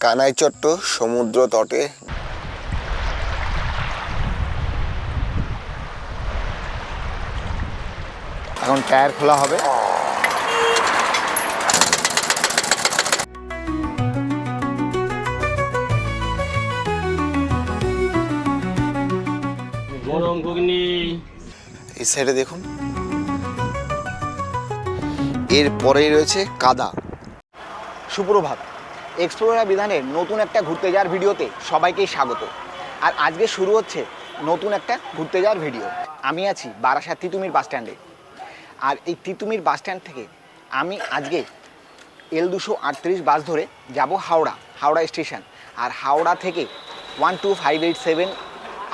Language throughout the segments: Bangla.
কানাইচট্ট সমুদ্র তটে। এখন টায়ার খোলা হবে। এই সাইডে দেখুন। এর পরেই রয়েছে কাদা। সুপ্রভাত। এক্সপ্লোরার বিধানের নতুন একটা ঘুরতে যাওয়ার ভিডিওতে সবাইকেই স্বাগত। আর আজকে শুরু হচ্ছে নতুন একটা ঘুরতে যাওয়ার ভিডিও। আমি আছি বারাসাত তিতুমির বাস স্ট্যান্ডে। আর এই তিতুমির বাস স্ট্যান্ড থেকে আমি আজকে এল দুশো আটত্রিশ বাস ধরে যাব হাওড়া হাওড়া স্টেশন। আর হাওড়া থেকে one two five eight seven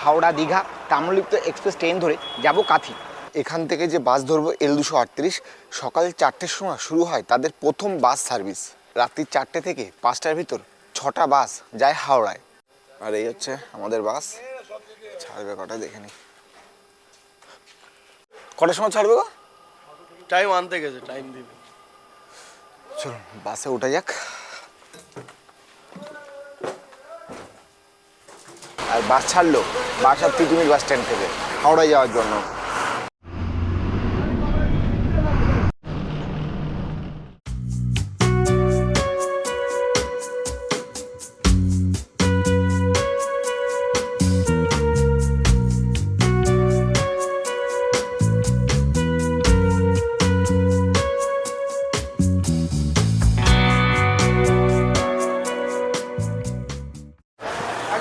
Howrah Digha Tamralipta express train ধরে যাব কাথি। এখান থেকে যে বাস ধরবো এল দুশো আটত্রিশ সকাল চারটের সময় শুরু হয় তাদের প্রথম বাস সার্ভিস। রাত্রি চারটে থেকে পাঁচটার ভিতর ছটা বাস যায় হাওড়ায়। আর এই হচ্ছে আমাদের বাস। ছাড়বে কটা? দেখে নি। কটার সময় ছাড়বে গো? টাইম আনতে গেছে টাইম দিবে। চলুন বাসে ওঠা যাক। আর বাস ছাড়লো বাস আর তিতুমির বাস স্ট্যান্ড থেকে। হাওড়ায় যাওয়ার জন্য।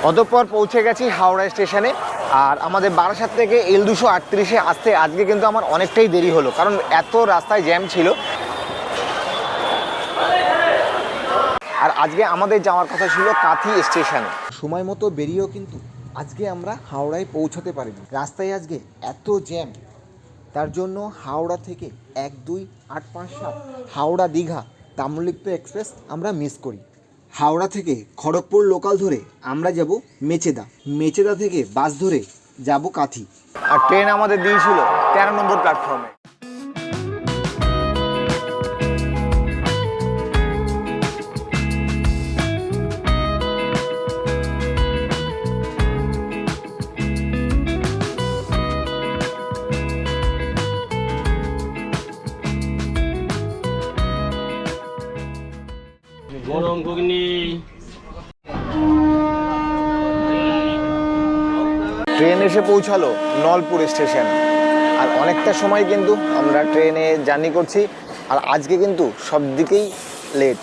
অতঃপর পৌঁছে গেছি হাওড়া স্টেশনে। আর আমাদের বারাসাত থেকে এল দুশো আটত্রিশে আসতে আজকে কিন্তু আমার অনেকটাই দেরি হলো, কারণ এত রাস্তায় জ্যাম ছিল। আর আজকে আমাদের যাওয়ার কথা ছিল কাথি স্টেশন। সময় মতো বেরিয়েও কিন্তু আজকে আমরা হাওড়ায় পৌঁছাতে পারিনি। রাস্তায় আজকে এত জ্যাম, তার জন্য হাওড়া থেকে এক দুই আট পাঁচ সাত হাওড়া দীঘা, তাম্রলিপ্ত এক্সপ্রেস আমরা মিস করি। হাওড়া থেকে খড়গপুর লোকাল ধরে আমরা যাব মেচেদা। মেচেদা থেকে বাস ধরে যাব কাথি। আর ট্রেন আমাদের দিয়েছিল তেরো নম্বর প্ল্যাটফর্মে গরম ঘুগনি। ট্রেন এসে পৌঁছালো নলপুর স্টেশন। আর অনেকটা সময় কিন্তু আমরা ট্রেনে জার্নি করছি। আর আজকে কিন্তু সব দিকেই লেট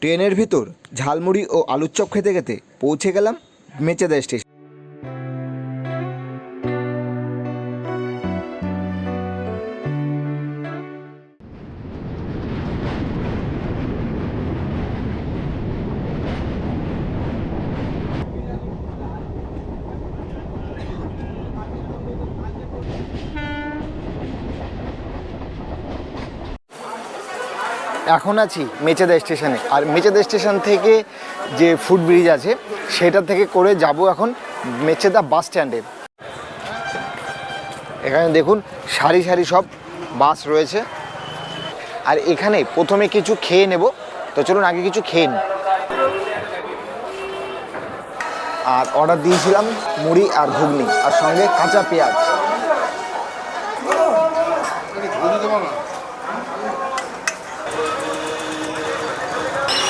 ট্রেনের ভিতর ঝালমুড়ি ও আলুর চপ খেতে খেতে পৌঁছে গেলাম মেচেদা স্টেশন। এখন আছি মেচেদা স্টেশনে। আর মেচেদা স্টেশন থেকে যে ফুট ব্রিজ আছে, সেটা থেকে করে যাব এখন মেচেদা বাস স্ট্যান্ডে এখানে দেখুন, সারি সারি সব বাস রয়েছে। আর এখানে প্রথমে কিছু খেয়ে নেব। তো চলুন, আগে কিছু খেয়ে নিই। আর অর্ডার দিয়েছিলাম মুড়ি আর ঘুগনি, আর সঙ্গে কাঁচা পেঁয়াজ।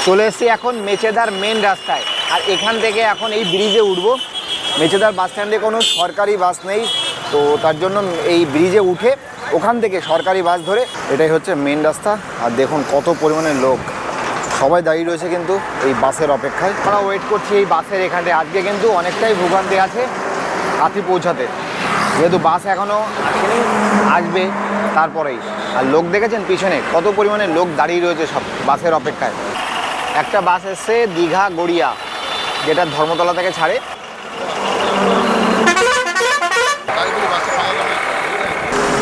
চলে এসেছি এখন মেচেদার মেন রাস্তায়। আর এখান থেকে এখন এই ব্রিজে উঠবো। মেচেদার বাস স্ট্যান্ডে কোনো সরকারি বাস নেই, তো তার জন্য এই ব্রিজে উঠে ওখান থেকে সরকারি বাস ধরে এটাই হচ্ছে মেন রাস্তা। আর দেখুন কত পরিমাণে লোক। সবাই দাঁড়িয়ে রয়েছে কিন্তু এই বাসের অপেক্ষায়। আমরা ওয়েট করছি এই বাসের এখানে। আজকে কিন্তু অনেকটাই ভোগান্তি আছে কাথি পৌঁছাতে। যেহেতু বাস এখনও আসেনি, আসবে তারপরেই। আর লোক দেখেছেন পিছনে? কত পরিমাণে লোক দাঁড়িয়ে রয়েছে সব বাসের অপেক্ষায়? একটা বাস এসছে দীঘা গড়িয়া, যেটা ধর্মতলা থেকে ছাড়ে।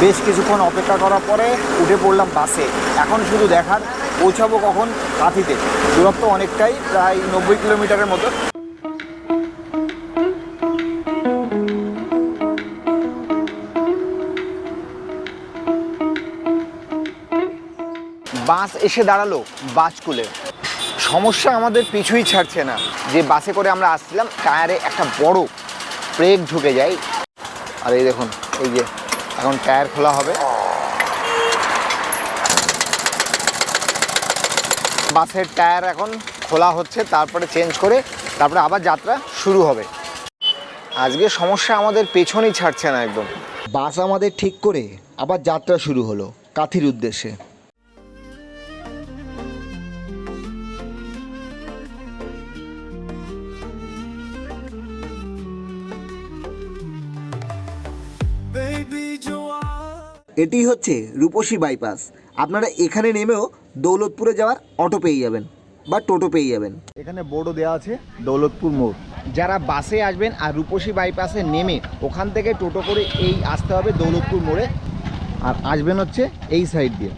বেশ কিছুক্ষণ অপেক্ষা করার পরে উঠে পড়লাম বাসে। এখন শুধু দেখার, পৌঁছাবো কখন কাঁথিতে দূরত্ব অনেকটাই, প্রায় নব্বই কিলোমিটারের মতো। বাস এসে দাঁড়াল বাজকুলে সমস্যা আমাদের পিছুই ছাড়ছে না। যে বাসে করে আমরা আসছিলাম, টায়ারে একটা বড় ব্রেক ঢুকে যায়। আর এই দেখুন, এই যে এখন টায়ার খোলা হবে। বাসের টায়ার এখন খোলা হচ্ছে, তারপরে চেঞ্জ করে তারপরে আবার যাত্রা শুরু হবে। আজকে সমস্যা আমাদের পেছনেই ছাড়ছে না একদম। বাস আমাদের ঠিক করে আবার যাত্রা শুরু হলো, কাথির উদ্দেশ্যে। এটি হচ্ছে রূপসী বাইপাস। আপনারা এখানে নেমেও দৌলতপুরে যাওয়ার অটো পেয়ে যাবেন বা টোটো পেয়ে যাবেন। এখানে বোর্ডও দেওয়া আছে দৌলতপুর মোড়। যারা বাসে আসবেন আর রূপসী বাইপাসে নেমে ওখান থেকে টোটো করে এই আসতে হবে দৌলতপুর মোড়ে। আর আসবেন হচ্ছে এই সাইড দিয়ে।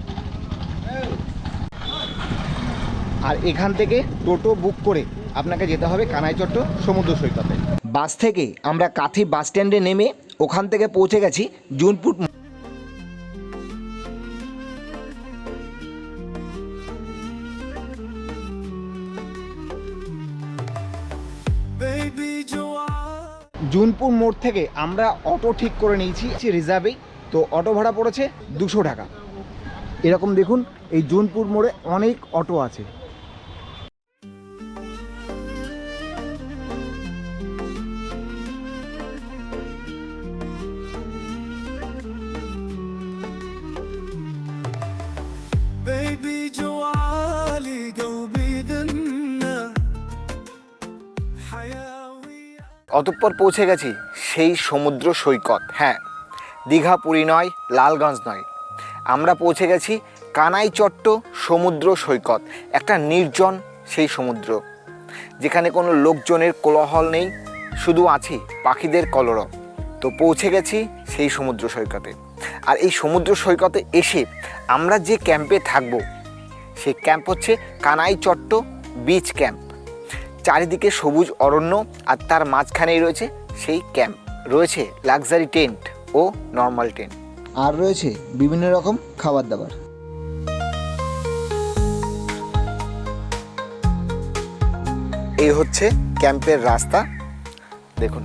আর এখান থেকে টোটো বুক করে আপনাকে যেতে হবে কানাইচট্ট সমুদ্র সৈকতে। বাস থেকে আমরা কাথি বাস স্ট্যান্ডে নেমে ওখান থেকে পৌঁছে গেছি জুনপুর মোড় থেকে আমরা অটো ঠিক করে নিয়েছি রিজার্ভেই তো অটো ভাড়া পড়েছে দুশো টাকা। এরকম দেখুন এই জুনপুর মোড়ে অনেক অটো আছে। অতঃপর পৌঁছে গেছি। সেই সমুদ্র সৈকত হ্যাঁ দীঘা পুরী নয়, লালগঞ্জ নয়। আমরা পৌঁছে গেছি কানাইচট্ট সমুদ্র সৈকত, একটা নির্জন সেই সমুদ্র, যেখানে কোনো লোকজনের কোলাহল নেই, শুধু আছে, পাখিদের কলরব। তো পৌঁছে গেছি সেই সমুদ্র সৈকতে। আর এই সমুদ্র সৈকতে এসে আমরা যে ক্যাম্পে থাকব সেই ক্যাম্প হচ্ছে কানাইচট্ট বিচ ক্যাম্প। চারিদিকে সবুজ অরণ্য আর তার মাঝখানেই রয়েছে সেই ক্যাম্প। রয়েছে লাক্সারি টেন্ট ও নর্মাল টেন্ট। আর রয়েছে বিভিন্ন রকম খাবার দাবার এই হচ্ছে ক্যাম্পের রাস্তা। দেখুন।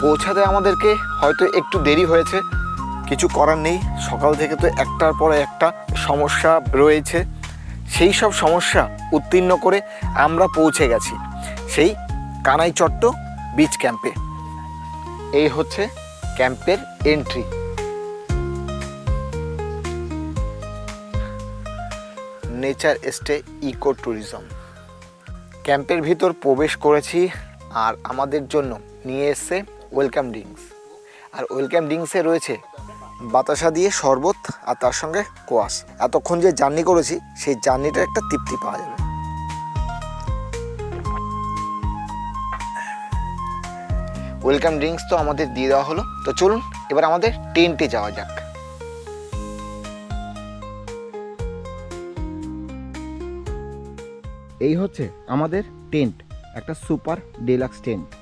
পৌঁছাতে আমাদেরকে হয়তো একটু দেরি হয়েছে। কিছু করার নেই। সকাল থেকে তো একটার পরে একটা সমস্যা রয়েছে। সেই সব সমস্যা উত্তীর্ণ করে আমরা পৌঁছে গেছি। সেই কানাইচট্ট বিচ ক্যাম্পে এই হচ্ছে ক্যাম্পের entry nature stay eco tourism ক্যাম্পের ভিতর প্রবেশ করেছি আর আমাদের জন্য নিয়ে এসছে ওয়েলকাম ড্রিঙ্কস। আর ওয়েলকাম ড্রিঙ্কসে রয়েছে বাতাসা দিয়ে শরবত আর তার সঙ্গে কোয়াশ। এতক্ষণ যে জার্নি করেছি, সেই জার্নিটার একটা তৃপ্তি পাওয়া যাবে। ওয়েলকাম ড্রিঙ্কস তো আমাদের দিয়ে দেওয়া হলো। তো চলুন, এবার আমাদের টেন্টে যাওয়া যাক। এই হচ্ছে আমাদের টেন্ট, একটা সুপার ডিলাক্স টেন্ট।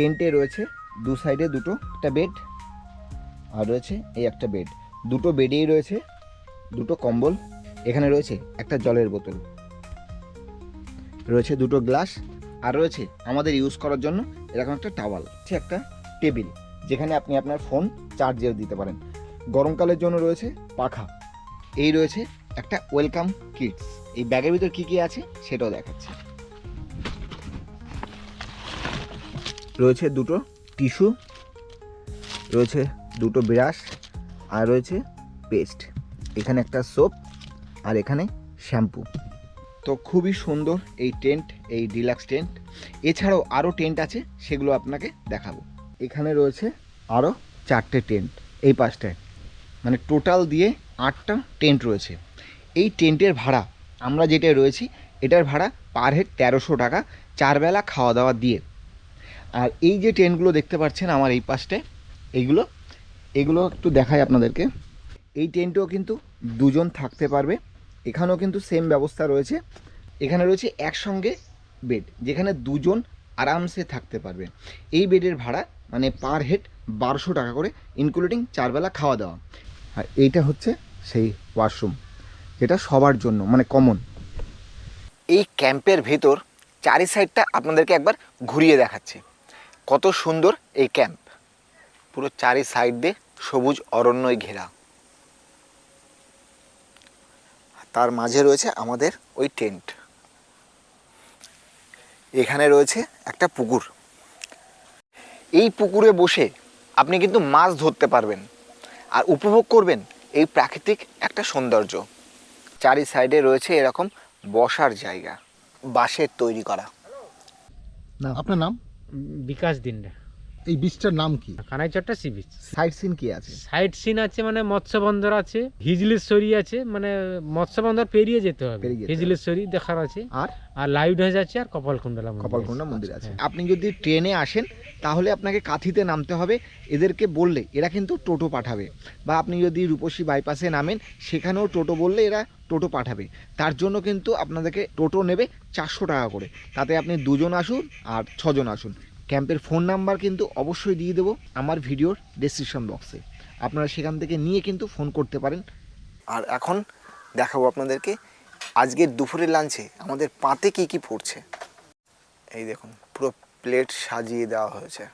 টেন্টে রয়েছে, দু সাইডে দুটো একটা বেড আর রয়েছে এই একটা বেড। দুটো বেডেই রয়েছে, দুটো কম্বল, এখানে রয়েছে একটা জলের বোতল, রয়েছে দুটো গ্লাস আর রয়েছে আমাদের ইউজ করার জন্য এরকম একটা টাওয়াল হচ্ছে একটা টেবিল, যেখানে আপনি আপনার ফোন চার্জেও দিতে পারেন। গরমকালের জন্য রয়েছে পাখা, এই রয়েছে একটা ওয়েলকাম কিটস, এই ব্যাগের ভিতর কী কী আছে সেটাও দেখাচ্ছি। রয়েছে দুটো টিস্যু, রয়েছে দুটো ব্রাশ আর রয়েছে পেস্ট। এখানে একটা সোপ আর এখানে শ্যাম্পু। তো খুবই সুন্দর এই টেন্ট, এই ডিলাক্স টেন্ট। এছাড়াও আরও টেন্ট আছে, সেগুলো আপনাকে দেখাবো। এখানে রয়েছে আরও চারটে টেন্ট, এই পাঁচটায় মানে টোটাল দিয়ে আটটা টেন্ট রয়েছে। এই টেন্টের ভাড়া, আমরা যেটা রয়েছি, এটার ভাড়া পার হেড তেরোশো টাকা। চারবেলা খাওয়া দাওয়া দিয়ে। আর এই যে টেন্টগুলো দেখতে পাচ্ছেন আমার এই পাশটায় এইগুলো, এগুলো একটু দেখাই আপনাদেরকে। এই টেন্টেও কিন্তু দুজন থাকতে পারবে। এখানেও কিন্তু সেম ব্যবস্থা রয়েছে। এখানে রয়েছে একসঙ্গে বেড যেখানে দুজন আরামসে থাকতে পারবে। এই বেডের ভাড়া মানে পার হেড বারোশো টাকা করে ইনক্লুডিং চারবেলা খাওয়া দাওয়া। আর এইটা হচ্ছে সেই ওয়াশরুম যেটা সবার জন্য মানে কমন এই ক্যাম্পের ভেতর, চারি সাইডটা আপনাদেরকে একবার ঘুরিয়ে দেখাচ্ছে। কত সুন্দর এই ক্যাম্প। পুরো চারি সাইড দিয়ে সবুজ অরণ্যই ঘেরা। তার মাঝে রয়েছে আমাদের ওই টেন্ট। এখানে রয়েছে একটা পুকুর। এই পুকুরে বসে আপনি কিন্তু মাছ ধরতে পারবেন আর উপভোগ করবেন এই প্রাকৃতিক একটা সৌন্দর্য। চারি সাইডে রয়েছে এরকম বসার জায়গা, বাঁশের তৈরি করা। আপনার নাম? বিকাশ দিনটা এই বিচটার নাম কি? Kanaichatta sea beach side scene কি আছে? সাইড সিন আছে মানে মৎস্য বন্দর আছে হিজলেশ্বরী আছে মানে মৎস্য বন্দর পেরিয়ে যেতে হবে। হিজলেশ্বরী দেখার আছে। আর? আর লাইট হাউস আছে আর কপালকুণ্ডলা মন্দির কপালকুণ্ডা মন্দির আছে। হ্যাঁ। আপনি যদি ট্রেনে আসেন তাহলে আপনাকে কাঁথিতে নামতে হবে। এদেরকে বললে এরা কিন্তু টোটো পাঠাবে। বা আপনি যদি রূপসী বাইপাসে নামেন সেখানেও টোটো বললে এরা টোটো পাঠাবে। তার জন্য কিন্তু আপনাদেরকে টোটো নেবে চারশো টাকা করে। তাতে আপনি দুজন আসুন আর ছজন আসুন। ক্যাম্পের ফোন নাম্বার কিন্তু অবশ্যই দিয়ে দেবো আমার ভিডিওর ডেসক্রিপশন বক্সে আপনারা সেখান থেকে নিয়ে কিন্তু ফোন করতে পারেন। আর এখন দেখাবো আপনাদেরকে আজকের দুপুরের লাঞ্চে আমাদের পাতে কি কি পড়ছে। এই দেখুন, পুরো প্লেট সাজিয়ে দেওয়া হয়েছে।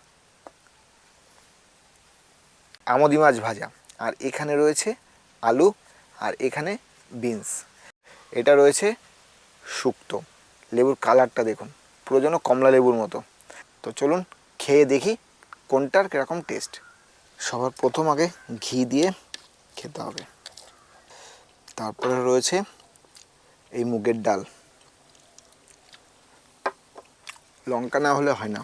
আমদি মাছ ভাজা, আর এখানে রয়েছে আলু, আর এখানে বিনস এটা রয়েছে শুক্তো। লেবুর কালারটা দেখুন, পুরো যেন কমলা লেবুর মতো। তো চলুন খেয়ে দেখি কোনটার কীরকম টেস্ট সবার প্রথম আগে ঘি দিয়ে খেতে হবে। তারপরে রয়েছে এই মুগের ডাল। লঙ্কা না হলে হয় না।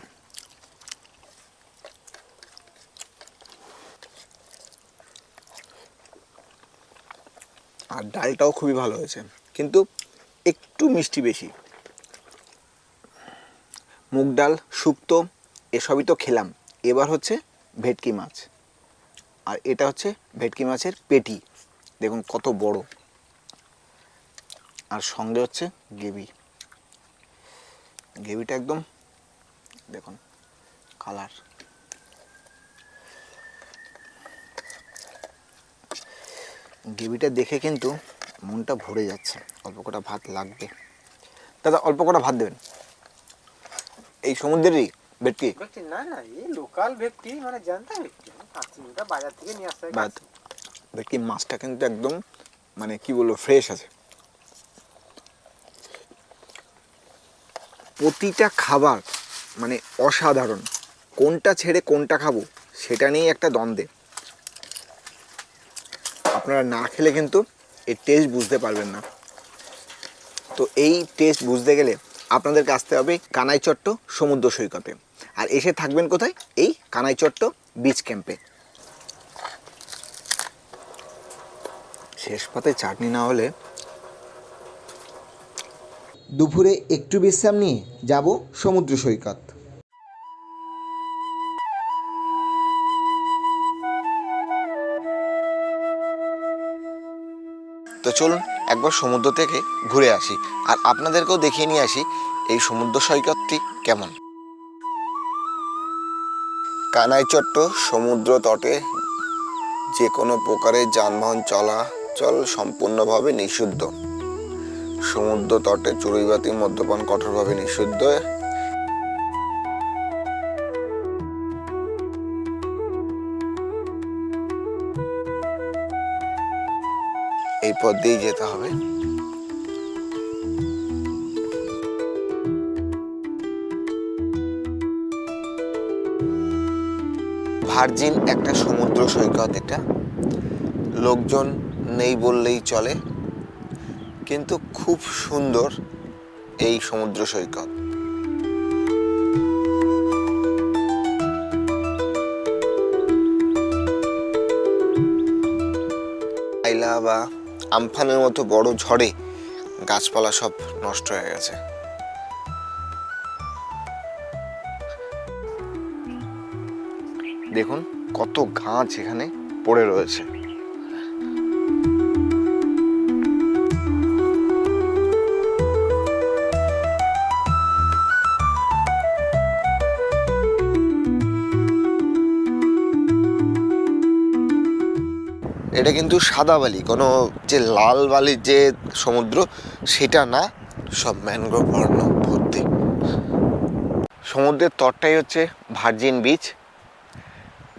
আর ডালটাও খুবই ভালো হয়েছে। কিন্তু একটু মিষ্টি বেশি। মুগ ডাল, শুক্তো, এসবই তো খেলাম। এবার হচ্ছে ভেটকি মাছ। আর এটা হচ্ছে ভেটকি মাছের পেটি। দেখুন কত বড়। আর সঙ্গে হচ্ছে গ্রেভি। গ্রেভিটা একদম, দেখুন, কালার। গ্রেভিটা দেখে কিন্তু মনটা ভরে যাচ্ছে। অল্প কটা ভাত লাগবে। দাদা, অল্প কটা ভাত দেবেন? এই সমুদ্রেরই ভেটকি না না এই লোকাল ব্যক্তি মানে জানতাম ওটা বাজার থেকে নিয়ে আসতে ভাত ভেটকি মাছটা কিন্তু একদম মানে কি বলব ফ্রেশ আছে। প্রতিটা খাবার মানে অসাধারণ। কোনটা ছেড়ে কোনটা খাব সেটা নিয়েই একটা দ্বন্দ্বে। আপনারা না খেলে কিন্তু এই টেস্ট বুঝতে পারবেন না। তো এই টেস্ট বুঝতে গেলে আপনাদেরকে আসতে হবে কানাইচট্ট সমুদ্র সৈকতে। আর এসে থাকবেন কোথায়? এই কানাইচট্ট বিচ ক্যাম্পে শেষ পাতে চাটনি না হলে দুপুরে একটু বিশ্রাম নিয়ে যাব সমুদ্র সৈকত। তো চলুন একবার সমুদ্র থেকে ঘুরে আসি। আর আপনাদেরকেও দেখিয়ে নিয়ে আসি এই সমুদ্র সৈকতটি কেমন। কানাইচট্ট সমুদ্র তটে যে কোনো প্রকারের যানবাহন চলাচল সম্পূর্ণভাবে নিষিদ্ধ। সমুদ্র তটে চড়ুইবাতি, মদ্যপান কঠোরভাবে নিষিদ্ধ। পথ দিয়েই যেতে হবে। ভার্জিন একটা সমুদ্র সৈকত এটা। লোকজন নেই বললেই চলে, কিন্তু খুব সুন্দর এই সমুদ্র সৈকত। আইলা বা আমফানের মতো বড় ঝড়ে গাছপালা সব নষ্ট হয়ে গেছে। দেখুন কত গাছ এখানে পড়ে রয়েছে। এটা কিন্তু সাদা বালি, কোনো যে লাল বালির যে সমুদ্র, সেটা না, সব ম্যানগ্রোভ অরণ্য ভর্তি। সমুদ্রের তটটাই হচ্ছে ভার্জিন বিচ,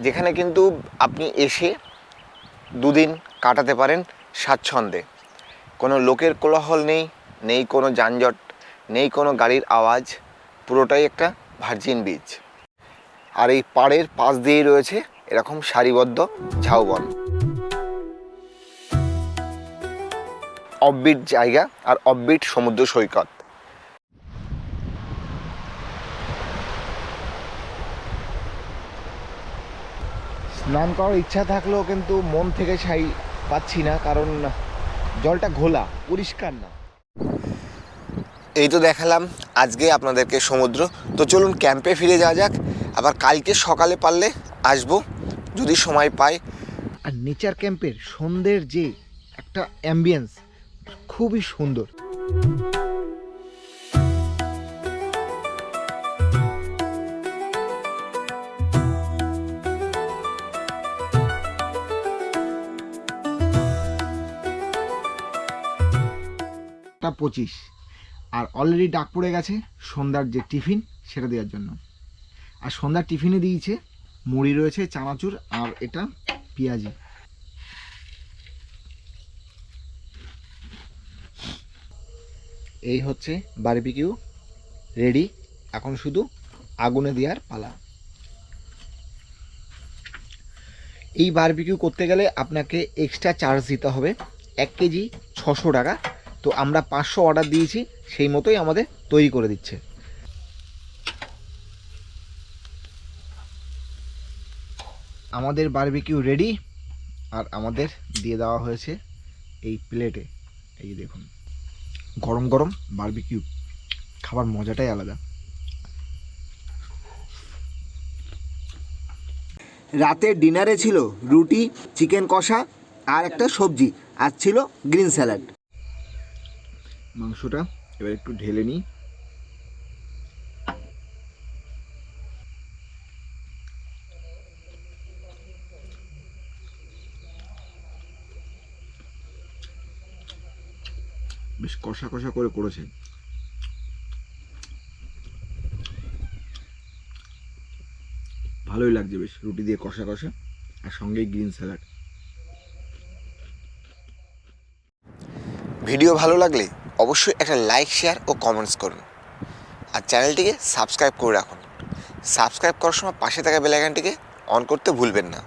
যেখানে কিন্তু আপনি এসে দুদিন কাটাতে পারেন স্বাচ্ছন্দ্যে। কোনো লোকের কোলাহল নেই নেই কোনো যানজট, নেই কোনো গাড়ির আওয়াজ, পুরোটাই একটা ভার্জিন বিচ। আর এই পাড়ের পাশ দিয়েই রয়েছে এরকম সারিবদ্ধ ঝাউবন। অববিট জায়গা আর অববিট সমুদ্র সৈকত। স্নান করার ইচ্ছা থাকলেও কিন্তু মন থেকে ছাই পাচ্ছি না কারণ জলটা ঘোলা পরিষ্কার না। এই তো দেখালাম আজকে আপনাদেরকে সমুদ্র। তো চলুন ক্যাম্পে ফিরে যাওয়া যাক। আবার কালকে সকালে পারলে আসব যদি সময় পাই। আর নেচার ক্যাম্পের সন্ধ্যের যে একটা অ্যাম্বিয়েন্স খুবই সুন্দর। পঁচিশ। আর অলরেডি ডাক পড়ে গেছে সন্ধ্যার যে টিফিন সেটা দেওয়ার জন্য। আর সন্ধ্যার টিফিনে দিয়েছে মুড়ি রয়েছে, চানাচুর আর এটা পেঁয়াজি। এই হচ্ছে বারবিকিউ রেডি এখন শুধু আগুনে দেওয়ার পালা। এই বারবিকিউ করতে গেলে আপনাকে এক্সট্রা চার্জ দিতে হবে এক কেজি ছশো টাকা। তো আমরা পাঁচশো অর্ডার দিয়েছি, সেই মতোই আমাদের তৈরি করে দিচ্ছে। আমাদের বারবিকিউ রেডি আর আমাদের দিয়ে দেওয়া হয়েছে এই প্লেটে এই দেখুন। গরম গরম বারবিকিউ খাবার মজাটাই আলাদা। রাতে ডিনারে ছিল রুটি চিকেন কষা আর একটা সবজি আর ছিল গ্রিন স্যালাড। মাংসটা এবার একটু ঢেলে নিই। বেশ কষা কষা করে করেছে ভালোই লাগছে বেশ, রুটি দিয়ে কষা কষা আর সঙ্গে গ্রিন স্যালাড। ভিডিও ভালো লাগলে অবশ্যই একটা লাইক, শেয়ার ও কমেন্টস করুন। আর চ্যানেলটিকে সাবস্ক্রাইব করে রাখুন। সাবস্ক্রাইব করার সময় পাশে থাকা বেলাইকানটিকে অন করতে ভুলবেন না।